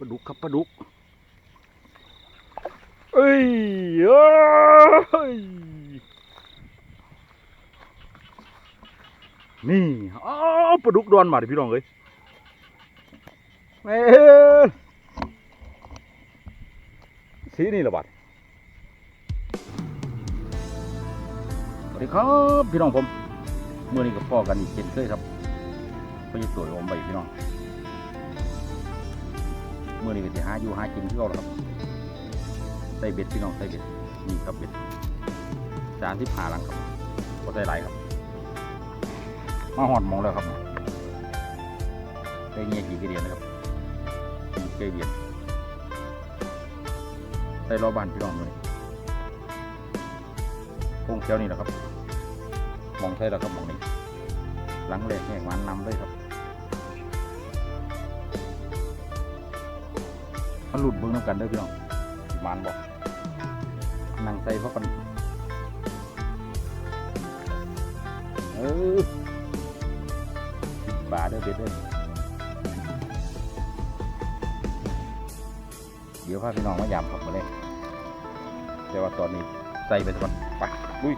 ลาดุกครับปลาดุกเอ้ยเอ้ยนี่อ้าวปลาดุกดอนมาดิพี่น้องเอ้ยแม่นสีนี่ละบัดสวัสดีครับพี่น้องผมเมื่อนี้กับพ่อกันอีกเช่นเคยครับไปยึดตัวผมไปพี่น้อง เมื่อนี้ก็จะหาอยู่หากินที่เราครับใส่เบ็ดพี่น้องใส่เบ็ดนี่ครับเบ็ดจานที่ผ่าหลังครับก็ใส่หลายครับ มาหอดมองแล้วครับได้เงี้ยกี่กระเดียนนะครับเกยเบียดใส่รอบานพี่น้องมือนี้พงเขียวนี่แหละครับ มองใช่แล้วครับมองนี้หลังแรกแหกมันนำเลยครับ มันหลุดเบิ้งน้ำกันเด้อพี่น้องมานบอกนั่งใส่เพราะกันเออบาเด้อเบ็ดเด้อเดี๋ยวพาพี่น้องมายามผักมาเลยแต่ว่าตอนนี้ใส่ไปก่อนไปลุย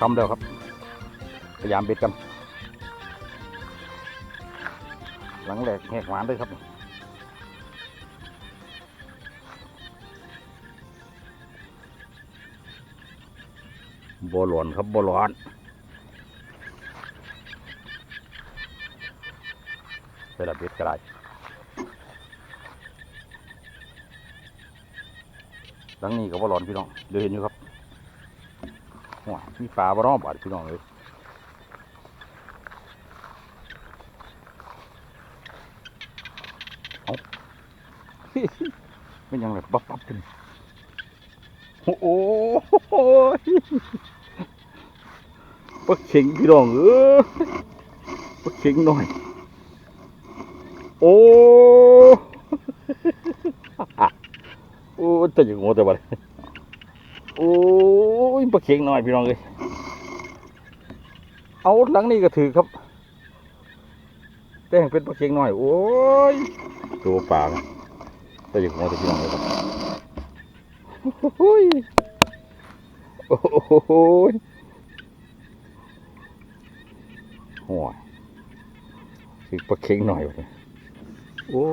ทำแล้วครับ พยายามเบ็ดกัน หลังแหลกแหกหวานเลยครับบอหลอนครับบอหลอนใส่ละเบ็ดก็ได้หลังนี้ก็บอหลอนพี่น้องเดี๋ยวเห็นอยู่ครับ ว้ามีปลาบ่เน้อบาดพี่น้องเลยเอาเป็นยังไงปั๊บปั๊บกันโอ้โหปลาเข็งพี่น้องเออปลาเข็งหน่อย โอ้โอ้จะอย่างงงแต่บัด โอ้ยปลาเข็งหน่อยพี่น้องเลยเอาหลังนี้ก็ถือครับ แต่งเป็นปลาเข็งหน่อย โอ้ยตัวปลาแต่อย่างงงแต่พี่น้องเลยครับโอ้ยโอ้ยหัวถือปลาเข็งหน่อยเลยโอ้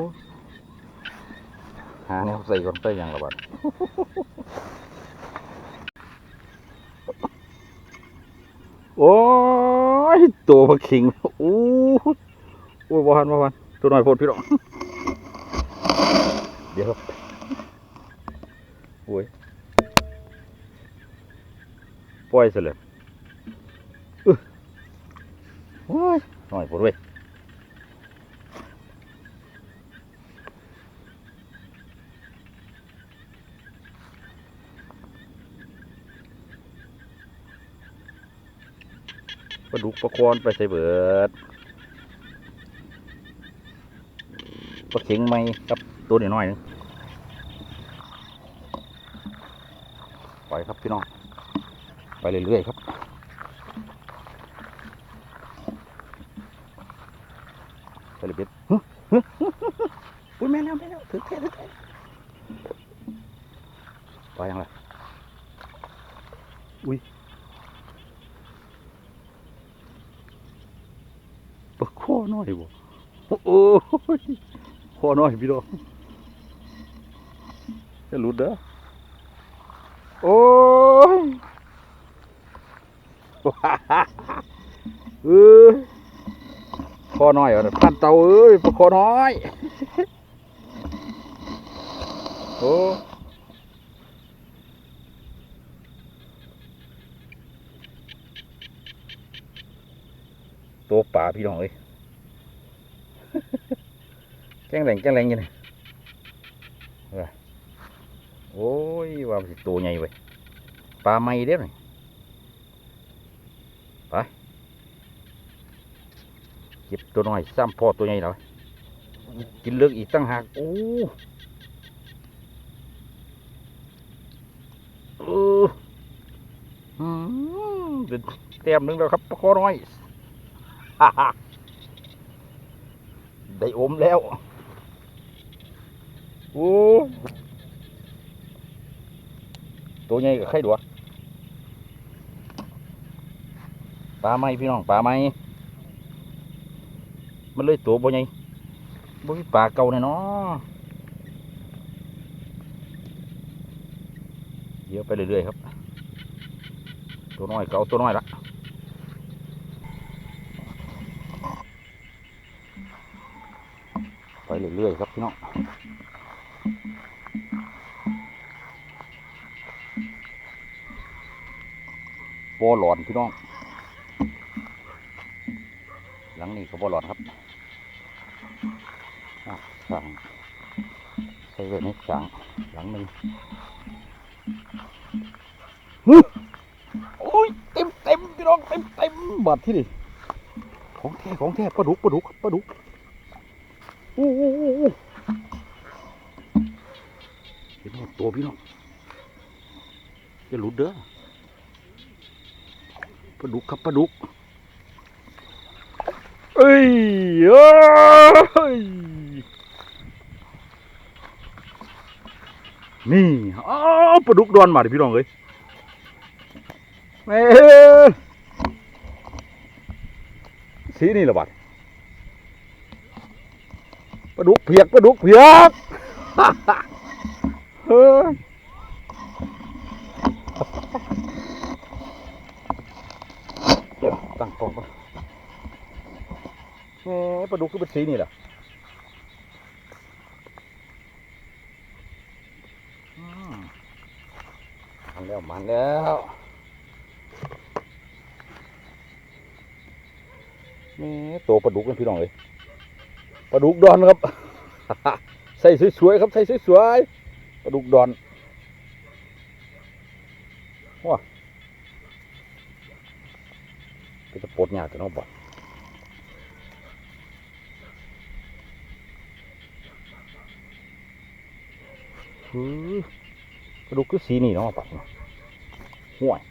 หาแนวใส่ก่อนใส่ยังละบัด โอ้ยตัวพะคิงโอ้โอ้ยบ่หันบ่หันตัวหน่อยโพดพี่น้องเดี๋ยวครับโอ้ยปล่อยซะเลยอึโอ้ยหน่อยโพดเว้ย ปลาดุกปลาคอนไปใส่เบิดปลาเข็งไหมครับตัวน้อยๆหนึงไปครับพี่น้อง ไปเรื่อยๆครับไปเลยเบ็ดฮึฮึฮึฮึอุ้ยแม่แล้วแม่แล้วถือแค่ถือแค่ไปยังไงอุ้ย ปลาข้อน้อยบ่โอ้ยข้อน้อยพี่น้องจะหลุดเด้อโอ้ยเออคอน้อยเหรอพันเตาเอ้ยปลาคอน้อยโอ้ ตัวป่าพี่น้องเอ้ยแกงแหลงแกงแหลงยังไงโอ้ยว่าสิตัวใหญ่เว้ยปลาไม่เด้อนี่เก็บตัวน้อยซ้ำพอตัวใหญ่แล้วกินเลือกอีกตั้งหากโอ้เอออืมเต็มหนึ่งแล้วครับปลาคอน้อย ได้อมแล้วโอ้ตัวใหญ่กับไข่ดัวปลาไหมพี่น้องปลาไหมมันเลยตัวบ่ใหญ่บ่มีปลาเก่าแน่เนาะเยอะไปเรื่อยๆครับ ตัวน้อยเก่าตัวน้อยละไป เรื่อยๆครับพี่น้องบ่หลอนพี่น้อง หลังนี้ก็บ่หลอนครับอะสั่งใส่ไว้ในสั่งหลังนึงฮึโอ้ยเต็มเต็มพี่น้องเต็มเต็มบาดที่นี่ของแท้ของแท้ปลาดุกปลาดุกปลาดุก โอ้โหโอ้โมดตัวพี่น้องจะหลุดเด้อปลาดุกครับปลาดุกเอ้ยเอ้ยนี่อ้าวปลาดุกดอนมาดิพี่น้องเอ้ยแม่สีนี่ละบัด ปลาดุกเพียกปลาดุกเพียกเฮ้ยตั้งกล้องก่อนแหมปลาดุกคือเป็นสีนี่แหละมันแล้วมันแล้วนี่ตัวปลาดุกกันพี่น้องเลย ปลาดุกดอนครับใส่สวยๆครับใส่สวยๆปลาดุกดอนว้าเป็นตะปดยากแต่น้องบ่คือกระดูกคือสีนี่เนาะปัดเนาห่วย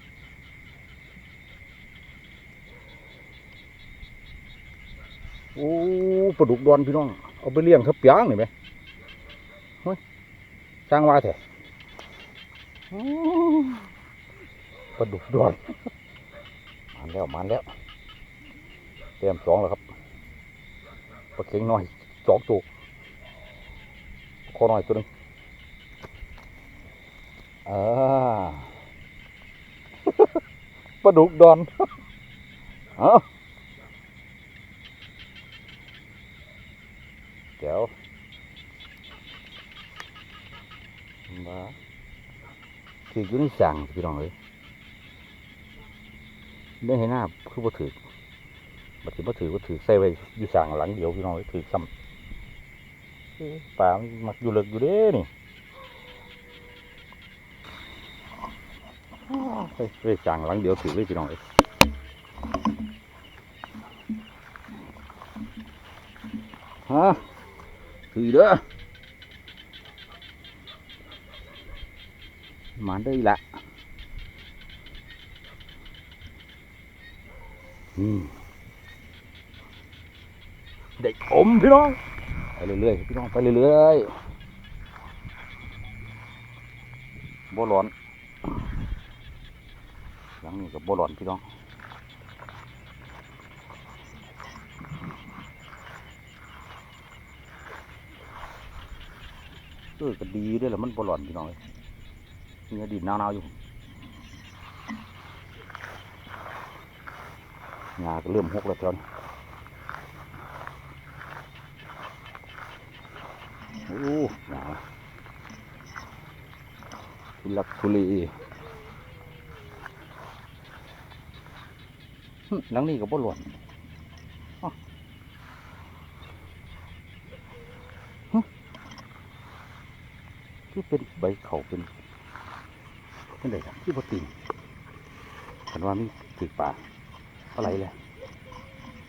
โอ้ปลาดุกดอนพี่น้อง เอาไปเลี้ยงทับยางนี่ไหมเฮ้ยสร้างว่าแท้โอ้ปลาดุกดอนมันแล้วมันแล้วเต็มสองแล้วครับปลาเข็งน้อยสองตัวคอน้อยตัวนึงอ่าปลาดุกดอนเอา เดี๋ยวมาถืออยู่ในสั่งพี่น้องเลยได้ให้หน้าคือบ่ถือบัดนี้บ่ถือบ่ถือใส่ไว้อยู่สั่งหลังเดียวพี่น้องเลยถือซ้ำเอ๊ะปลามันมักอยู่เลิกอยู่เด้นี่เฮ้ยเฮ้ยจางหลังเดียวถือเลยพี่น้องเอ้ยฮะ คือเด้อมาได้อละเด็กผมพี่น้องไปเรื่อยๆพี่น้องไปเรื่อยๆบ่ร้อนหลังนี้กับบ่ร้อนพี่น้อง เออก็ดีด้วยแหละมันบ่ร้อนพี่น้องเนี่อดีตหนาวๆอยู่งาก็เริ่มหกแล้วตอนนี้โอ้หนาทุลักทุเลหึหลังนี้ก็บ่ร้อนอ้อหึ คือเป็นใบเขาเป็นเป็นไรครับที่บ่ติงกันว่ามีถือป่าอะไรเลย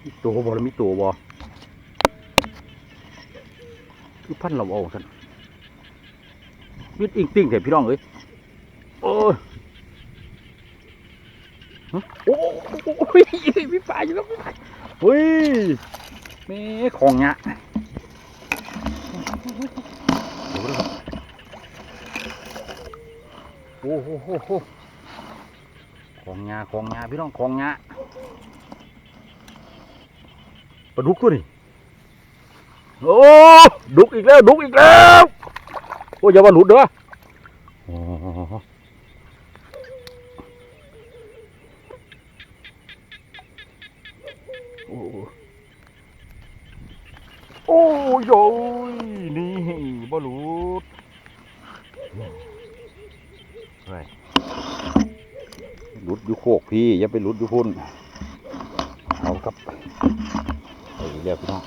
มีตัวบ่แล้วมีตัวบ่คือพันเราเอาท่านยืดอิงติ่งแต่พี่น้องเอ้ยโอ้ยโอ้ยมีป่าอยู่แล้วมีป่าเฮ้ยแม่ของเนี้ยเดี๋ยวนะครับโอ้โหโหโหของงาของงาพี่น้องของงาปลาดุกตัวนี้โอ้ดุกอีกแล้วดุกอีกแล้วโอ้ยอย่าว่าหลุดเด้อโอ้โอ้ยนี่บ่หลุด หลุดอยู่โคกพี่อย่าไปหลุดอยู่พุ่นเอาครับไปเรียกพี่น้อง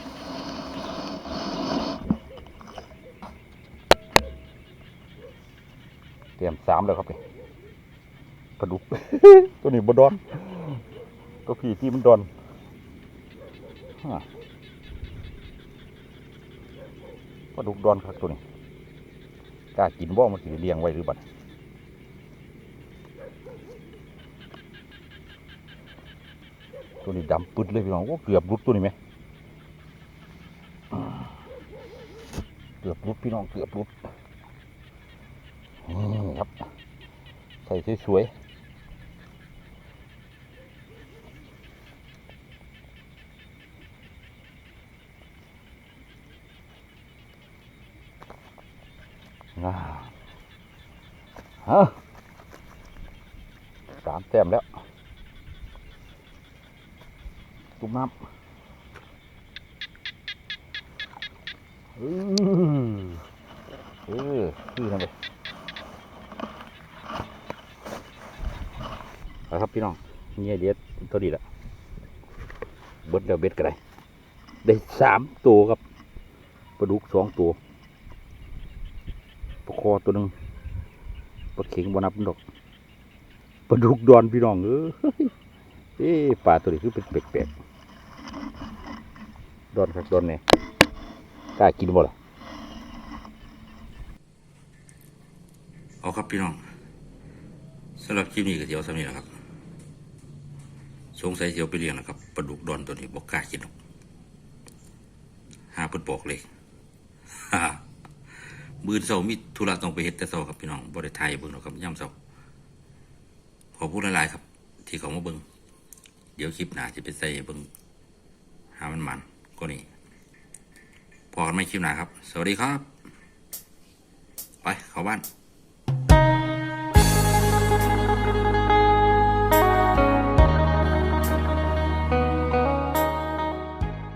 เตรียมสามแล้วครับนี่ปลาดุก ตัวนี้บดอนตัวพี่ที่มันดอนปลาดุกดอนครับตัวนี้กล้ากินบ่มันสิเลี้ยงไว้หรือบัด ตัวนี้ดำปึดเลยพี่น้องโอ้เกือบรุดตัวนี้ไหมเกือบรุดพี่น้องเกือบรุดนี่ครับใส่สวยๆอ่าฮะสามแต้มแล้ว ตุ้มน้ำเออเออคือนั่นเลยเอาครับพี่น้องเงี้ยเดียดตัวดีละเบิดแล้วเบ็ดก็ได้ได้สามตัวครับปลาดุกสองตัวปลาคอตัวหนึ่งปลาเข็งบนับมันดอกปลาดุกดอนพี่น้องเออเอ้ปลาตัวนี้คือเป็นแปลกๆ ดอนครับดอนเนี่ยกล้ากินบ่ล่ะเอาครับพี่น้องสำหรับคลิปนี้ก็เดี๋ยวสำนี้แหละครับสงสัยเสียวไปเลี้ยงนะครับปลาดุกดอนตัวนี้บอกกล้ากินหรอกหาเปิดบอกเลยมือเสามีธุระต้องไปเฮ็ดแต่เสาครับพี่น้องบริไทยเบิ่งหรอกครับย่ำเสาขอพูดหลายๆครับ ที่เขามาเบิ่งเดี๋ยวคลิปหน้าจะไปใส่เบิ่งหามันมัน ก็นี่พอกันไม่คลิปหนาครับ สวัสดีครับ ไปเข้าบ้าน